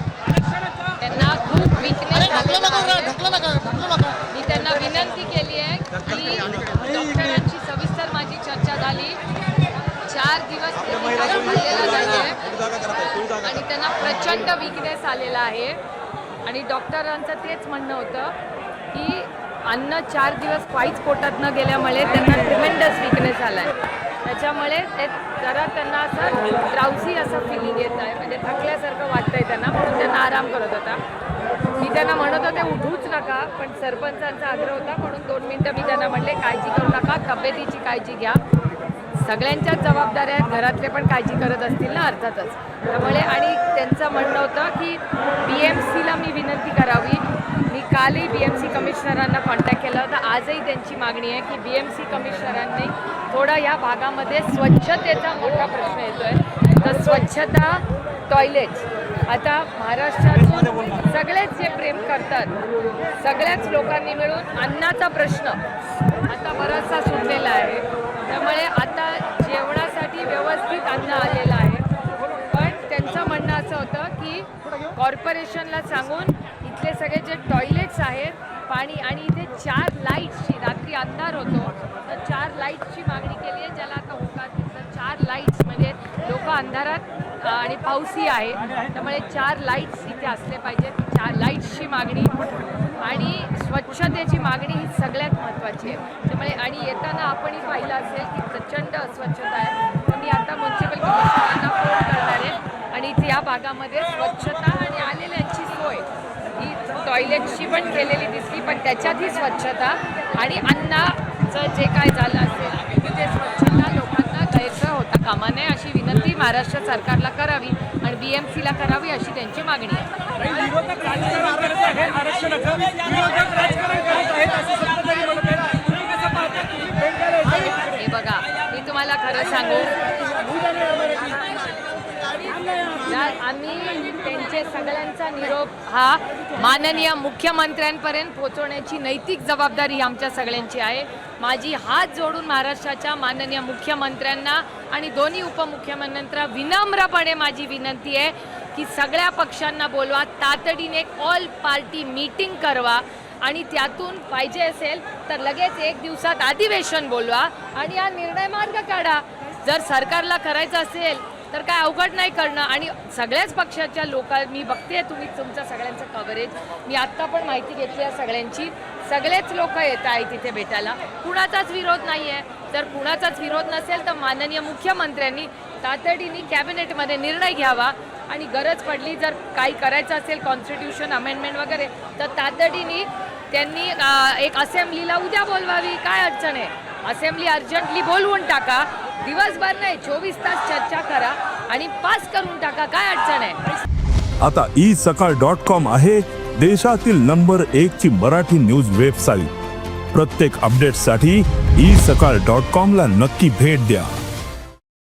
त्यांना खूप विकनेस मी त्यांना विनंती केली आहे की डॉक्टरांची सविस्तर माझी चर्चा झाली. चार दिवस झालेला आणि त्यांना प्रचंड विकनेस आलेला आहे. आणि डॉक्टरांचं तेच म्हणणं होतं की अन्न चार दिवस काहीच पोटात न गेल्यामुळे त्यांना ट्रिमेंडस विकनेस झाला आहे त्याच्यामुळे ते जरा त्यांना असं ड्राउसी असं फिलिंग येत आहे. म्हणजे थकल्यासारखं वाटतंय त्यांना म्हणून त्यांना आराम करत होता. मी त्यांना म्हणत होते उठूच नका. पण सरपंचांचा आग्रह होता म्हणून दोन मिनटं मी त्यांना म्हणले काळजी करू नका तब्येतीची काळजी घ्या. सगळ्यांच्याच जबाबदाऱ्या आहेत घरातले पण काळजी करत असतील ना अर्थातच. त्यामुळे आणि त्यांचं म्हणणं होतं की बी एम सीला मी विनंती करा कालही बी एम सी कमिशनरांना कॉन्टॅक्ट केला होता. आजही त्यांची मागणी आहे की बी एम सी कमिशनरांनी थोडा या भागामध्ये स्वच्छतेचा मोठा प्रश्न येतो आहे तर स्वच्छता टॉयलेट्स आता महाराष्ट्रातून सगळेच जे प्रेम करतात सगळ्याच लोकांनी मिळून अन्नाचा प्रश्न आता बराचसा सुटलेला आहे. त्यामुळे आता जेवणासाठी व्यवस्थित अन्न आलेलं आहे. पण त्यांचं म्हणणं असं होतं की कॉर्पोरेशनला सांगून इथले सगळे जे टॉयलेट्स आहेत पाणी आणि इथे चार लाईट्सची रात्री अंधार होतो. तर चार लाईट्सची मागणी केली आहे ज्याला आता होकार तर चार लाईट्स म्हणजे लोक अंधारात आणि पाऊसही आहे. त्यामुळे चार लाईट्स इथे असले पाहिजेत चार लाईट्सची मागणी आणि स्वच्छतेची मागणी ही सगळ्यात महत्त्वाची आहे. त्यामुळे आणि येताना आपणही पाहिलं असेल की प्रचंड अस्वच्छता आहे तर मी आता म्युन्सिपल कमिशनरांना फोन करणार आहे आणि इथे या भागामध्ये स्वच्छता आणि आलेल्यांची सोय ही टॉयलेटची पण केलेली दिसली पण त्याच्यातही स्वच्छता आणि अन्नाचं जे काय झालं असेल तिथे स्वच्छता लोकांना गैरसोय होता. कामा नये अशी विनंती महाराष्ट्र सरकारला करावी आणि बी एम सीला करावी अशी त्यांची मागणी आहे. हे बघा मी तुम्हाला खरं सांगू आम्ही त्यांचे सगळ्यांचा निरोप हा माननीय मुख्यमंत्र्यांपर्यंत पोहोचवण्याची नैतिक जबाबदारी आमच्या सगळ्यांची आहे. माझी हात जोडून महाराष्ट्राच्या माननीय मुख्यमंत्र्यांना आणि दोन्ही उपमुख्यमंत्र्यांना विनम्रपणे माझी विनंती आहे की सगळ्या पक्षांना बोलवा तातडीने एक ऑल पार्टी मीटिंग करवा आणि त्यातून पाहिजे असेल तर लगेच एक दिवसात अधिवेशन बोलवा आणि हा निर्णय मार्ग काढा. जर सरकारला करायचं असेल तर काय अवघड नाही करणं. आणि सगळ्याच पक्षाच्या लोक मी बघते तुम्ही तुमचं सगळ्यांचं कव्हरेज मी आत्ता पण माहिती घेतली आहे सगळ्यांची. सगळेच लोक येत आहेत तिथे भेटायला. कुणाचाच विरोध नाही आहे जर कुणाचाच विरोध नसेल तर माननीय मुख्यमंत्र्यांनी तातडीने कॅबिनेटमध्ये निर्णय घ्यावा. आणि गरज पडली जर काही करायचं असेल कॉन्स्टिट्यूशन अमेंडमेंट वगैरे तर तातडीने त्यांनी एक असेंब्लीला उद्या बोलवावी. काय अडचण आहे? असेंब्ली अर्जंटली बोलवून टाका. दिवसभर नाही चोवीस तास चर्चा करा आणि पास करून टाका काय अडचण आहे? आता ई सकाळ डॉट कॉम आहे देशातील नंबर एक ची मराठी न्यूज वेबसाईट प्रत्येक अपडेटसाठी ई सकाळ डॉट कॉम ला नक्की भेट द्या.